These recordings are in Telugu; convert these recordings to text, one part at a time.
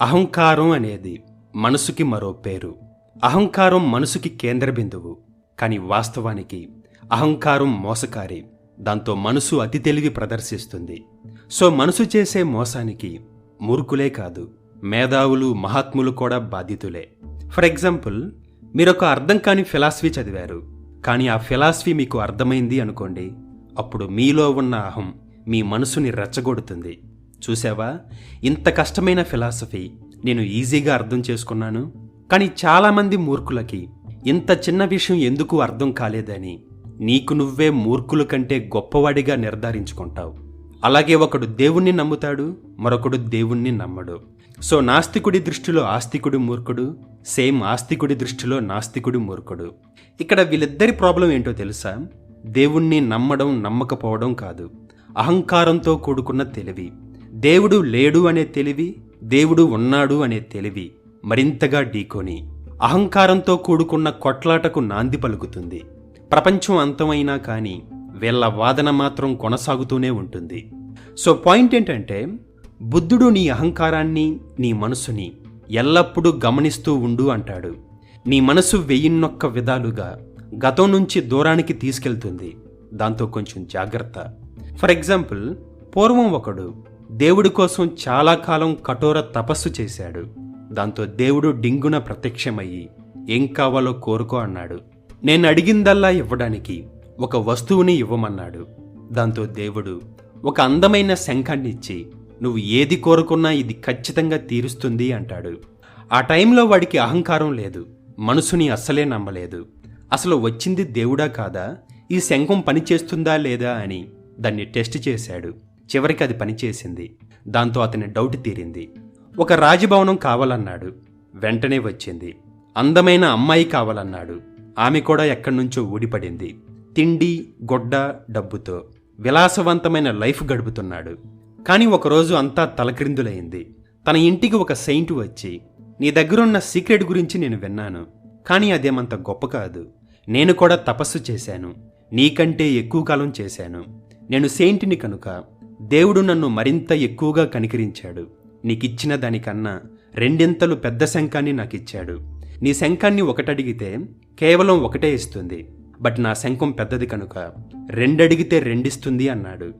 అహంకారం అనేది మనసుకి మరో పేరు. అహంకారం మనసుకి కేంద్ర బిందువు. కానీ వాస్తవానికి అహంకారం మోసకారి. దాంతో మనసు అతి తెలివి ప్రదర్శిస్తుంది. సో మనసు చేసే మోసానికి మూర్ఖులే కాదు మేధావులు మహాత్ములు కూడా బాధితులే. ఫర్ ఎగ్జాంపుల్ మీరొక అర్థం కాని ఫిలాసఫీ చదివారు. కానీ ఆ ఫిలాసఫీ మీకు అర్థమైంది అనుకోండి. అప్పుడు మీలో ఉన్న అహం మీ మనసుని రెచ్చగొడుతుంది. చూసావా ఇంత కష్టమైన ఫిలాసఫీ నేను ఈజీగా అర్థం చేసుకున్నాను. కానీ చాలామంది మూర్ఖులకి ఇంత చిన్న విషయం ఎందుకు అర్థం కాలేదని నీకు నువ్వే మూర్ఖుల కంటే గొప్పవాడిగా నిర్ధారించుకుంటావు. అలాగే ఒకడు దేవుణ్ణి నమ్ముతాడు మరొకడు దేవుణ్ణి నమ్మడు. సో నాస్తికుడి దృష్టిలో ఆస్తికుడు మూర్ఖుడు సేమ్ ఆస్తికుడి దృష్టిలో నాస్తికుడు మూర్ఖుడు. ఇక్కడ వీళ్ళిద్దరి ప్రాబ్లం ఏంటో తెలుసా? దేవుణ్ణి నమ్మడం నమ్మకపోవడం కాదు. అహంకారంతో కూడుకున్న తెలివి. దేవుడు లేడు అనే తెలివి దేవుడు ఉన్నాడు అనే తెలివి మరింతగా ఢీకొని అహంకారంతో కూడుకున్న కొట్లాటకు నాంది పలుకుతుంది. ప్రపంచం అంతమైనా కానీ వీళ్ళ వాదన మాత్రం కొనసాగుతూనే ఉంటుంది. సో పాయింట్ ఏంటంటే బుద్ధుడు నీ అహంకారాన్ని నీ మనసుని ఎల్లప్పుడూ గమనిస్తూ ఉండు అంటాడు. నీ మనసు వెయ్యిన్నొక్క విధాలుగా గతం నుంచి దూరానికి తీసుకెళ్తుంది. దాంతో కొంచెం జాగ్రత్త. ఫర్ ఎగ్జాంపుల్ పూర్వం ఒకడు దేవుడి కోసం చాలా కాలం కఠోర తపస్సు చేశాడు. దాంతో దేవుడు డింగున ప్రత్యక్షమయ్యి ఏం కావాలో కోరుకో అన్నాడు. నేను అడిగిందల్లా ఇవ్వడానికి ఒక వస్తువుని ఇవ్వమన్నాడు. దాంతో దేవుడు ఒక అందమైన శంఖాన్నిచ్చి నువ్వు ఏది కోరుకున్నా ఇది ఖచ్చితంగా తీరుస్తుంది అంటాడు. ఆ టైంలో వాడికి అహంకారం లేదు. మనసుని అస్సలే నమ్మలేదు. అసలు వచ్చింది దేవుడా కాదా? ఈ శంఖం పనిచేస్తుందా లేదా? అని దాన్ని టెస్ట్ చేశాడు. చివరికి అది పనిచేసింది. దాంతో అతని డౌట్ తీరింది. ఒక రాజభవనం కావాలన్నాడు. వెంటనే వచ్చింది. అందమైన అమ్మాయి కావాలన్నాడు. ఆమె కూడా ఎక్కడి నుంచో ఊడిపడింది. తిండి గొడ్డ డబ్బుతో విలాసవంతమైన లైఫ్ గడుపుతున్నాడు. కానీ ఒకరోజు అంతా తలక్రిందులైంది. తన ఇంటికి ఒక సెయింట్ వచ్చి నీ దగ్గరున్న సీక్రెట్ గురించి నేను విన్నాను. కానీ అదేమంత గొప్ప కాదు. నేను కూడా తపస్సు చేశాను. నీకంటే ఎక్కువ కాలం చేశాను. నేను సెయింట్ని కనుక దేవుడు నన్ను మరింత ఎక్కువగా కనికరించాడు. నీకిచ్చిన దానికన్నా రెండింతలు పెద్ద శంఖాన్ని నాకిచ్చాడు. నీ శంఖాన్ని ఒకటడిగితే కేవలం ఒకటే ఇస్తుంది. బట్ నా శంఖం పెద్దది కనుక రెండడిగితే రెండిస్తుంది అన్నాడు.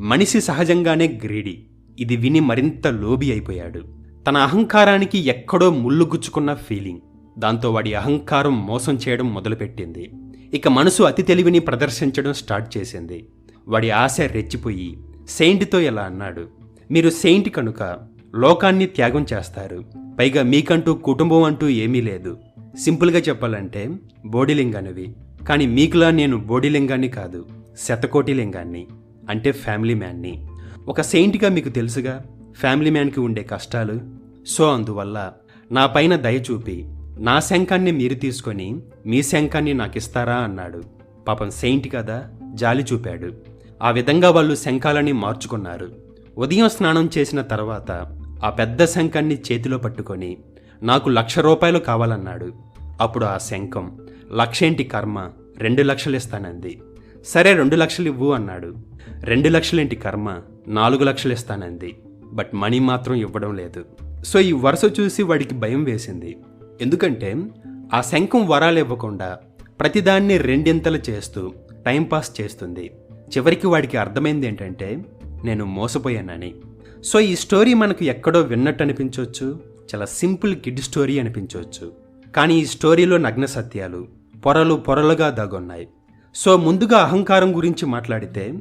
మనిషి సహజంగానే గ్రీడి. ఇది విని మరింత లోబి అయిపోయాడు. తన అహంకారానికి ఎక్కడో ముళ్ళు గుచ్చుకున్న ఫీలింగ్. దాంతో వాడి అహంకారం మోసం చేయడం మొదలుపెట్టింది. ఇక మనసు అతి తెలివిని ప్రదర్శించడం స్టార్ట్ చేసింది. వాడి ఆశ రెచ్చిపోయి సెయింట్తో ఇలా అన్నాడు? మీరు సెయింట్ కనుక లోకాన్ని త్యాగం చేస్తారు పైగా మీకంటూ కుటుంబం అంటూ ఏమీ లేదు. సింపుల్గా చెప్పాలంటే బోడిలింగానివి. కానీ మీకులా నేను బోడిలింగాన్ని కాదు శతకోటి లింగాన్ని అంటే ఫ్యామిలీ మ్యాన్ని. ఒక సెయింట్గా మీకు తెలుసుగా ఫ్యామిలీ మ్యాన్కి ఉండే కష్టాలు? సో అందువల్ల నా పైన దయ చూపి నా శంఖాన్ని మీరు తీసుకొని మీ శంఖాన్ని నాకిస్తారా అన్నాడు. పాపం సెయింట్ కదా జాలి చూపాడు. ఆ విధంగా వాళ్ళు శంఖాలని మార్చుకున్నారు. ఉదయం స్నానం చేసిన తర్వాత ఆ పెద్ద శంఖాన్ని చేతిలో పట్టుకొని నాకు లక్ష రూపాయలు కావాలన్నాడు. అప్పుడు ఆ శంఖం లక్షేంటి కర్మ? రెండు లక్షలు ఇస్తానంది. సరే రెండు లక్షలు ఇవ్వు అన్నాడు. రెండు లక్షలేంటి కర్మ? నాలుగు లక్షలు ఇస్తానంది. బట్ మనీ మాత్రం ఇవ్వడం లేదు. సో ఈ వరుస చూసి వాడికి భయం వేసింది. ఎందుకంటే ఆ శంఖం వరాలు ఇవ్వకుండా ప్రతిదాన్ని రెండింతలు చేస్తూ టైంపాస్ చేస్తుంది. చివరికి వాడికి అర్థమైంది ఏంటంటే నేను మోసపోయానని. సో ఈ స్టోరీ మనకు ఎక్కడో విన్నట్టు అనిపించవచ్చు చాలా సింపుల్ కిడ్ స్టోరీ అనిపించవచ్చు. కానీ ఈ స్టోరీలో నగ్న సత్యాలు పొరలు పొరలుగా దాగున్నాయి. సో ముందుగా అహంకారం గురించి మాట్లాడితే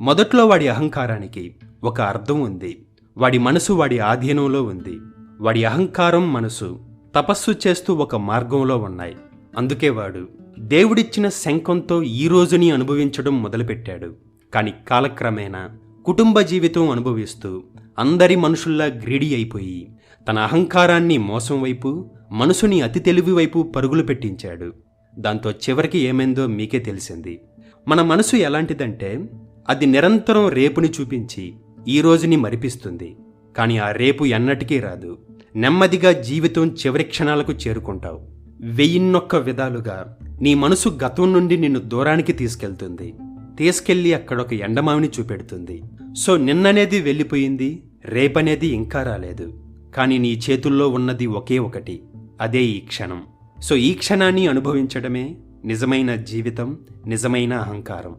మొదట్లో వాడి అహంకారానికి ఒక అర్థం ఉంది. వాడి మనసు వాడి ఆధీనంలో ఉంది. వాడి అహంకారం మనసు తపస్సు చేస్తూ ఒక మార్గంలో ఉన్నాయి. అందుకే వాడు దేవుడిచ్చిన శంఖంతో ఈ రోజుని అనుభవించడం మొదలుపెట్టాడు. కానీ కాలక్రమేణా కుటుంబ జీవితం అనుభవిస్తూ అందరి మనుషుల్లా గ్రీడీ అయిపోయి తన అహంకారాన్ని మోసం వైపు మనసుని అతి తెలివి వైపు పరుగులు పెట్టించాడు. దాంతో చివరికి ఏమైందో మీకే తెలిసింది. మన మనసు ఎలాంటిదంటే అది నిరంతరం రేపుని చూపించి ఈ రోజుని మరిపిస్తుంది. కానీ ఆ రేపు ఎన్నటికీ రాదు. నెమ్మదిగా జీవితం చివరి క్షణాలకు చేరుకుంటావు. వెయ్యిన్నొక్క విధాలుగా నీ మనసు గతం నుండి నిన్ను దూరానికి తీసుకెళ్తుంది. తీసుకెళ్ళి అక్కడొక ఎండమావిని చూపెడుతుంది. సో నిన్ననేది వెళ్ళిపోయింది రేపనేది ఇంకా రాలేదు. కానీ నీ చేతుల్లో ఉన్నది ఒకే ఒకటి అదే ఈ క్షణం. సో ఈ క్షణాన్ని అనుభవించడమే నిజమైన జీవితం నిజమైన అహంకారం.